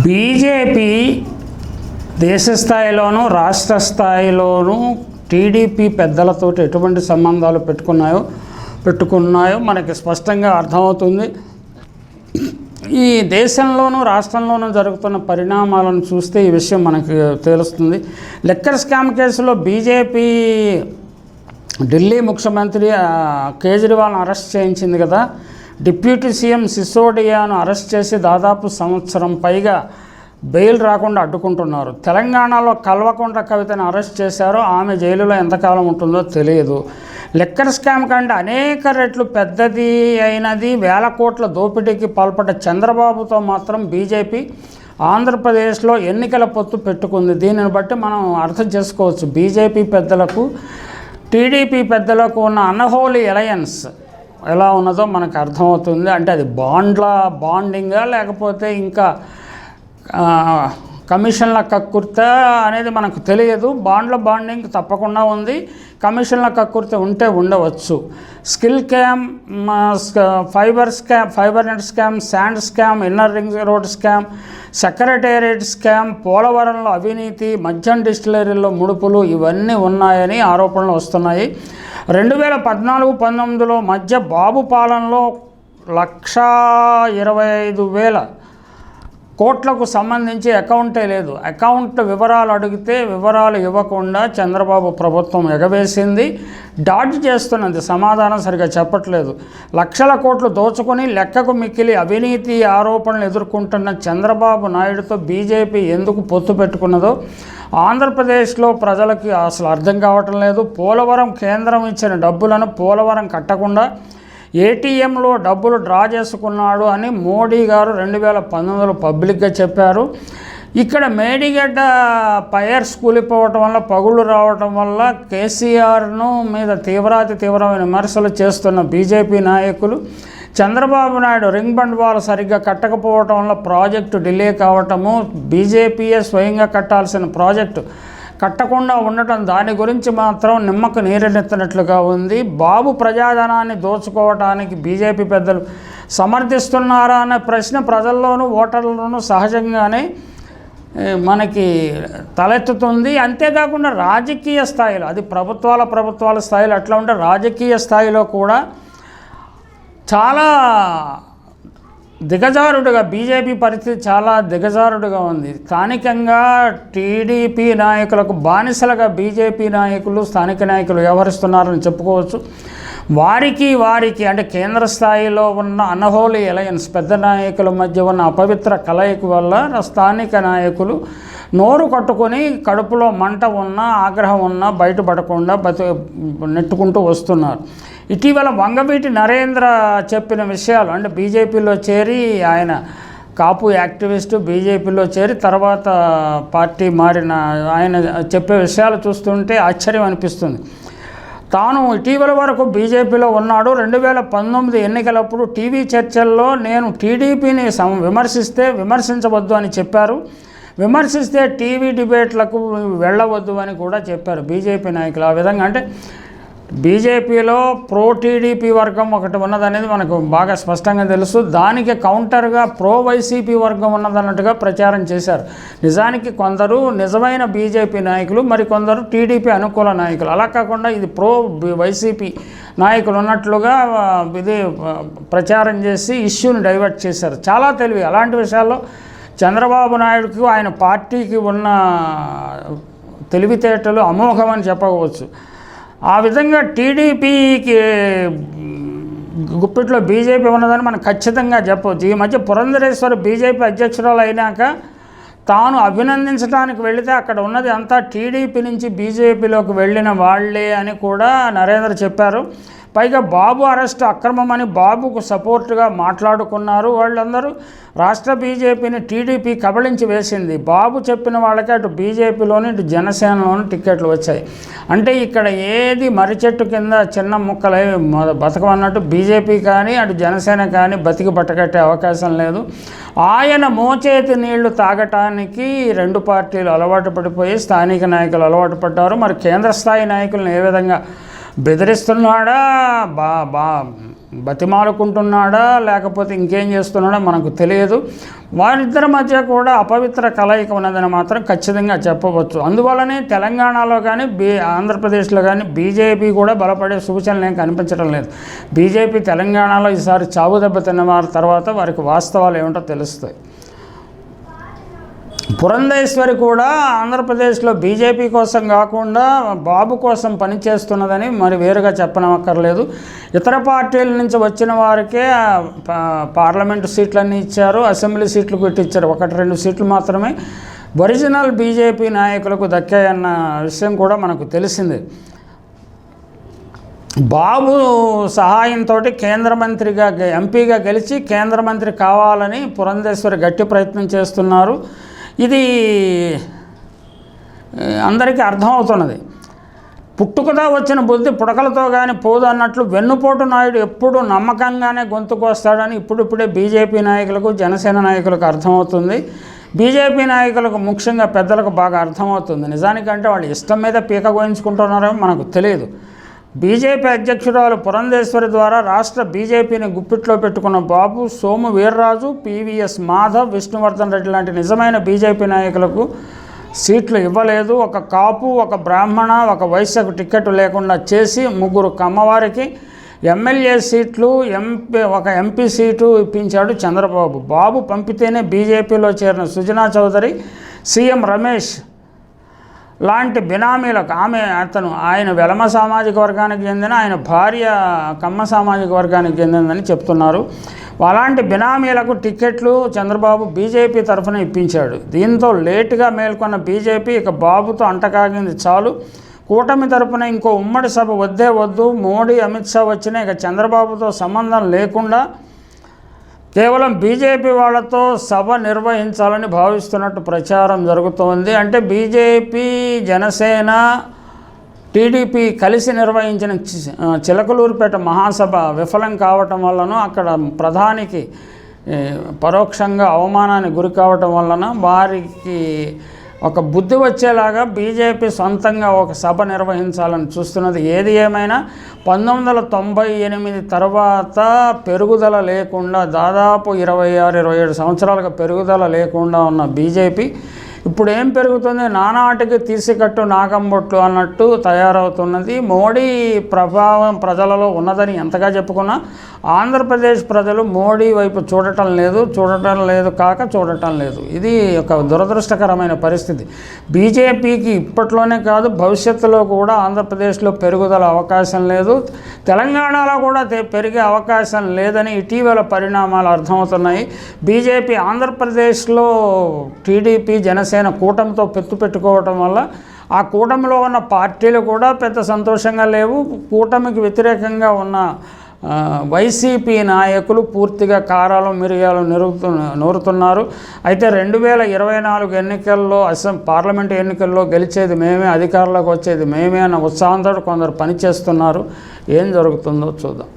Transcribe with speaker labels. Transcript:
Speaker 1: BJP దేశ స్థాయిలోనూ రాష్ట్ర స్థాయిలోనూ TDP పెద్దలతో ఎటువంటి సంబంధాలు పెట్టుకున్నాయో పెట్టుకున్నాయో మనకి స్పష్టంగా అర్థమవుతుంది. ఈ దేశంలోనూ రాష్ట్రంలోనూ జరుగుతున్న పరిణామాలను చూస్తే ఈ విషయం మనకు తెలుస్తుంది. లెక్కర్ స్కామ్ కేసులో బీజేపీ ఢిల్లీ ముఖ్యమంత్రి ఆ, కేజ్రీవాల్ను అరెస్ట్ చేయించింది కదా. డిప్యూటీ సీఎం సిసోడియాను అరెస్ట్ చేసి దాదాపు సంవత్సరం పైగా బెయిల్ రాకుండా అడ్డుకుంటున్నారు. తెలంగాణలో కల్వకుంట్ల కవితను అరెస్ట్ చేశారు. ఆమె జైలులో ఎంతకాలం ఉంటుందో తెలియదు. లిక్కర్ స్కామ్ కంటే అనేక రెట్లు పెద్దది అయినది వేల కోట్ల దోపిడీకి పాల్పడ్డ చంద్రబాబుతో మాత్రం బీజేపీ ఆంధ్రప్రదేశ్లో ఎన్నికల పొత్తు పెట్టుకుంది. దీనిని బట్టి మనం అర్థం చేసుకోవచ్చు. బీజేపీ పెద్దలకు టీడీపీ పెద్దలకు ఉన్న అన్హోలీ అలయన్స్ ఎలా ఉన్నదో మనకు అర్థమవుతుంది. అంటే అది బాండ్ల బాండింగా లేకపోతే ఇంకా కమిషన్ల కక్కుర్త అనేది మనకు తెలియదు. బాండ్ల బాండింగ్ తప్పకుండా ఉంది. కమిషన్ల కక్కుర్త ఉంటే ఉండవచ్చు. Skill scam స్క- fiber scam fiber net scam sand scam inner ring road scam secretariat scam పోలవరంలో అవినీతి మద్యం డిస్టిలరీలో ముడుపులు ఇవన్నీ ఉన్నాయని ఆరోపణలు వస్తున్నాయి. రెండు వేల పద్నాలుగు పంతొమ్మిదిలో మధ్య బాబు పాలనలో లక్షా ఇరవై ఐదు వేల కోట్లకు సంబంధించి అకౌంటే లేదు. అకౌంట్ వివరాలు అడిగితే వివరాలు ఇవ్వకుండా చంద్రబాబు ప్రభుత్వం ఎగవేసింది. డాడ్జ్ చేస్తున్నది. సమాధానం సరిగా చెప్పట్లేదు. లక్షల కోట్లు దోచుకొని లెక్కకు మిక్కిలి అవినీతి ఆరోపణలు ఎదుర్కొంటున్న చంద్రబాబు నాయుడుతో బీజేపీ ఎందుకు పొత్తు పెట్టుకున్నదో ఆంధ్రప్రదేశ్లో ప్రజలకి అసలు అర్థం కావటం లేదు. పోలవరం కేంద్రం ఇచ్చిన డబ్బులను పోలవరం కట్టకుండా ఏటీఎంలో డబ్బులు డ్రా చేసుకున్నాడు అని మోడీ గారు రెండు వేల పంతొమ్మిదిలో పబ్లిక్గా చెప్పారు. ఇక్కడ మేడిగడ్డ పైర్స్ కూలిపోవటం వల్ల పగుళ్ళు రావటం వల్ల కేసీఆర్ను మీద తీవ్రాతి తీవ్రమైన విమర్శలు చేస్తున్న బీజేపీ నాయకులు చంద్రబాబు నాయుడు రింగ్ బండ్వాల్ సరిగ్గా కట్టకపోవటం వల్ల ప్రాజెక్టు డిలే కావటము బీజేపీయే స్వయంగా కట్టాల్సిన ప్రాజెక్టు కట్టకుండా ఉండటం దాని గురించి మాత్రం నిమ్మకు నీరెనెత్తినట్లుగా ఉంది. బాబు ప్రజాధనాన్ని దోచుకోవటానికి బీజేపీ పెద్దలు సమర్థిస్తున్నారా అనే ప్రశ్న ప్రజల్లోనూ ఓటర్లలోనూ సహజంగానే మనకి తలెత్తుతుంది. అంతేకాకుండా రాజకీయ స్థాయిలో అది ప్రభుత్వాల ప్రభుత్వాల స్థాయిలో అట్లా ఉంటే రాజకీయ స్థాయిలో కూడా చాలా దిగజారుడుగా బీజేపీ పరిస్థితి చాలా దిగజారుడుగా ఉంది. స్థానికంగా టీడీపీ నాయకులకు బానిసలుగా బీజేపీ నాయకులు స్థానిక నాయకులు వ్యవహరిస్తున్నారని చెప్పుకోవచ్చు. వారికి వారికి అంటే కేంద్ర స్థాయిలో ఉన్న అనహోలీ అలయన్స్ పెద్ద నాయకుల మధ్య ఉన్న అపవిత్ర కలయిక వల్ల స్థానిక నాయకులు నోరు కట్టుకొని కడుపులో మంట ఉన్నా ఆగ్రహం ఉన్నా బయటపడకుండా బతి నెట్టుకుంటూ వస్తున్నారు. ఇటీవల వంగవీటి నరేంద్ర చెప్పిన విషయాలు అంటే బీజేపీలో చేరి ఆయన కాపు యాక్టివిస్టు బీజేపీలో చేరి తర్వాత పార్టీ మారిన ఆయన చెప్పే విషయాలు చూస్తుంటే ఆశ్చర్యం అనిపిస్తుంది. తాను ఇటీవల వరకు బీజేపీలో ఉన్నాడు. రెండు వేల పంతొమ్మిది ఎన్నికలప్పుడు టీవీ చర్చల్లో నేను టీడీపీని సం విమర్శిస్తే విమర్శించవద్దు అని చెప్పారు. విమర్శిస్తే టీవీ డిబేట్లకు వెళ్ళవద్దు అని కూడా చెప్పారు బీజేపీ నాయకులు. ఆ విధంగా అంటే బీజేపీలో ప్రో టీడీపీ వర్గం ఒకటి ఉన్నదనేది మనకు బాగా స్పష్టంగా తెలుసు. దానికి కౌంటర్గా ప్రో వైసీపీ వర్గం ఉన్నదన్నట్టుగా ప్రచారం చేశారు. నిజానికి కొందరు నిజమైన బీజేపీ నాయకులు మరి కొందరు టీడీపీ అనుకూల నాయకులు. అలా కాకుండా ఇది ప్రో వైసీపీ నాయకులు ఉన్నట్లుగా ఇది ప్రచారం చేసి ఇష్యూని డైవర్ట్ చేశారు. చాలా తెలివి. అలాంటి విషయాల్లో చంద్రబాబు నాయుడుకు ఆయన పార్టీకి ఉన్న తెలివితేటలు అమోఘమని చెప్పవచ్చు. ఆ విధంగా టీడీపీకి గుప్పిట్లో బీజేపీ ఉన్నదని మనం ఖచ్చితంగా చెప్పవచ్చు. ఈ మధ్య పురంధరేశ్వరి బీజేపీ అధ్యక్షురాలు అయినాక తాను అభినందించడానికి వెళితే అక్కడ ఉన్నది అంతా టీడీపీ నుంచి బీజేపీలోకి వెళ్ళిన వాళ్ళే అని కూడా నరేంద్ర చెప్పారు. పైగా బాబు అరెస్ట్ అక్రమమని బాబుకు సపోర్టుగా మాట్లాడుకున్నారు. వాళ్ళందరూ రాష్ట్ర బీజేపీని టీడీపీ కబళించి వేసింది. బాబు చెప్పిన వాళ్ళకి అటు బీజేపీలోని ఇటు జనసేనలోని టికెట్లు వచ్చాయి. అంటే ఇక్కడ ఏది మర్రి చెట్టు కింద చిన్న ముక్కలై బతకమన్నట్టు బీజేపీ కానీ అటు జనసేన కానీ బతికి బట్టకట్టే అవకాశం లేదు. ఆయన మోచేతి నీళ్ళు తాగటానికి రెండు పార్టీలు అలవాటు పడిపోయి స్థానిక నాయకులు అలవాటు పడ్డారు. మరి కేంద్ర స్థాయి నాయకులను ఏ విధంగా బెదిరిస్తున్నాడా? బా బా బతిమాలుకుంటున్నాడా? లేకపోతే ఇంకేం చేస్తున్నాడో మనకు తెలియదు. వారిద్దరి మధ్య కూడా అపవిత్ర కలయిక ఉన్నదని మాత్రం ఖచ్చితంగా చెప్పవచ్చు. అందువల్లనే తెలంగాణలో కానీ బీ ఆంధ్రప్రదేశ్లో కానీ బీజేపీ కూడా బలపడే సూచనలు ఏం కనిపించడం లేదు. బీజేపీ తెలంగాణలో ఈసారి చావు దెబ్బ తిన్న వారి తర్వాత వారికి వాస్తవాలు ఏమిటో తెలుస్తాయి. పురంధేశ్వరి కూడా ఆంధ్రప్రదేశ్లో బీజేపీ కోసం కాకుండా బాబు కోసం పనిచేస్తున్నదని మరి వేరుగా చెప్పనక్కర్లేదు. ఇతర పార్టీల నుంచి వచ్చిన వారికే పా- పార్లమెంటు సీట్లన్నీ ఇచ్చారు అసెంబ్లీ సీట్లు పెట్టి ఇచ్చారు ఒకటి రెండు సీట్లు మాత్రమే ఒరిజినల్ బీజేపీ నాయకులకు దక్కాయన్న విషయం కూడా మనకు తెలిసింది. బాబు సహాయంతో కేంద్ర మంత్రిగా ఎంపీగా గెలిచి కేంద్ర మంత్రి కావాలని పురంధేశ్వరి గట్టి ప్రయత్నం చేస్తున్నారు. ఇది అందరికీ అర్థమవుతున్నది. పుట్టుకతో వచ్చిన బుద్ధి పుడకలతో కానీ పోదు అన్నట్లు వెన్నుపోటు నాయుడు ఎప్పుడు నమ్మకంగానే గొంతుకు వస్తాడని ఇప్పుడిప్పుడే బీజేపీ నాయకులకు జనసేన నాయకులకు అర్థమవుతుంది. బీజేపీ నాయకులకు ముఖ్యంగా పెద్దలకు బాగా అర్థమవుతుంది. నిజానికంటే వాళ్ళు ఇష్టం మీద పీక గోయించుకుంటున్నారో మనకు తెలియదు. బీజేపీ అధ్యక్షురాలు పురంధేశ్వరి ద్వారా రాష్ట్ర బీజేపీని గుప్పిట్లో పెట్టుకున్న బాబు సోము వీర్రాజు పీవీఎస్ మాధవ్ విష్ణువర్ధన్ రెడ్డి లాంటి నిజమైన బీజేపీ నాయకులకు సీట్లు ఇవ్వలేదు. ఒక కాపు ఒక బ్రాహ్మణ ఒక వైశ్యకు టికెట్ లేకుండా చేసి ముగ్గురు కమ్మవారికి ఎమ్మెల్యే సీట్లు ఎంపీ ఒక ఎంపీ సీటు ఇప్పించాడు చంద్రబాబు. బాబు పంపితేనే బీజేపీలో చేరిన సుజనా చౌదరి సీఎం రమేష్ లాంటి బినామీలకు ఆమె అతను ఆయన వెలమ సామాజిక వర్గానికి చెందిన ఆయన భార్య కమ్మ సామాజిక వర్గానికి చెందిందని చెప్తున్నారు. అలాంటి బినామీలకు టికెట్లు చంద్రబాబు బీజేపీ తరఫున ఇప్పించాడు. దీంతో లేటుగా మేల్కొన్న బీజేపీ ఇక బాబుతో అంటకాగింది చాలు. కూటమి తరపున ఇంకో ఉమ్మడి సభ వద్దే వద్దు మోడీ అమిత్ షా వచ్చినా ఇక చంద్రబాబుతో సంబంధం లేకుండా కేవలం బీజేపీ వాళ్ళతో సభ నిర్వహించాలని భావిస్తున్నట్టు ప్రచారం జరుగుతోంది. అంటే బీజేపీ జనసేన టీడీపీ కలిసి నిర్వహించిన చి- చిలకలూరుపేట మహాసభ విఫలం కావటం వలన అక్కడ ప్రధానికి పరోక్షంగా అవమానానికి గురి కావటం వలన వారికి ఒక బుద్ధి వచ్చేలాగా బీజేపీ సొంతంగా ఒక సభ నిర్వహించాలని చూస్తున్నది. ఏది ఏమైనా పంతొమ్మిది వందల తొంభై ఎనిమిది తర్వాత పెరుగుదల లేకుండా దాదాపు ఇరవై ఆరు ఇరవై ఏడు సంవత్సరాలుగా పెరుగుదల లేకుండా ఉన్న బీజేపీ ఇప్పుడు ఏం పెరుగుతుంది? నానాటికి తీసికట్టు నాగంబొట్లు అన్నట్టు తయారవుతున్నది. మోడీ ప్రభావం ప్రజలలో ఉన్నదని ఎంతగా చెప్పుకున్నా ఆంధ్రప్రదేశ్ ప్రజలు మోడీ వైపు చూడటం లేదు చూడటం లేదు కాక చూడటం లేదు. ఇది ఒక దురదృష్టకరమైన పరిస్థితి. బీజేపీకి ఇప్పట్లోనే కాదు భవిష్యత్తులో కూడా ఆంధ్రప్రదేశ్లో పెరుగుదల అవకాశం లేదు. తెలంగాణలో కూడా పెరిగే అవకాశం లేదని ఇటీవల పరిణామాలు అర్థమవుతున్నాయి. బీజేపీ ఆంధ్రప్రదేశ్లో టీడీపీ జనసేన కూటమితో పెత్తు పెట్టుకోవటం వల్ల ఆ కూటమిలో ఉన్న పార్టీలు కూడా పెద్ద సంతోషంగా లేవు. కూటమికి వ్యతిరేకంగా ఉన్న వైసీపీ నాయకులు పూర్తిగా కారాలు మిరియాలు నిరుగుతు నూరుతున్నారు. అయితే రెండు వేల ఇరవై నాలుగు ఎన్నికల్లో అసెం పార్లమెంటు ఎన్నికల్లో గెలిచేది మేమే అధికారంలోకి వచ్చేది మేమే అన్న ఉత్సాహంతో కొందరు పనిచేస్తున్నారు. ఏం జరుగుతుందో చూద్దాం.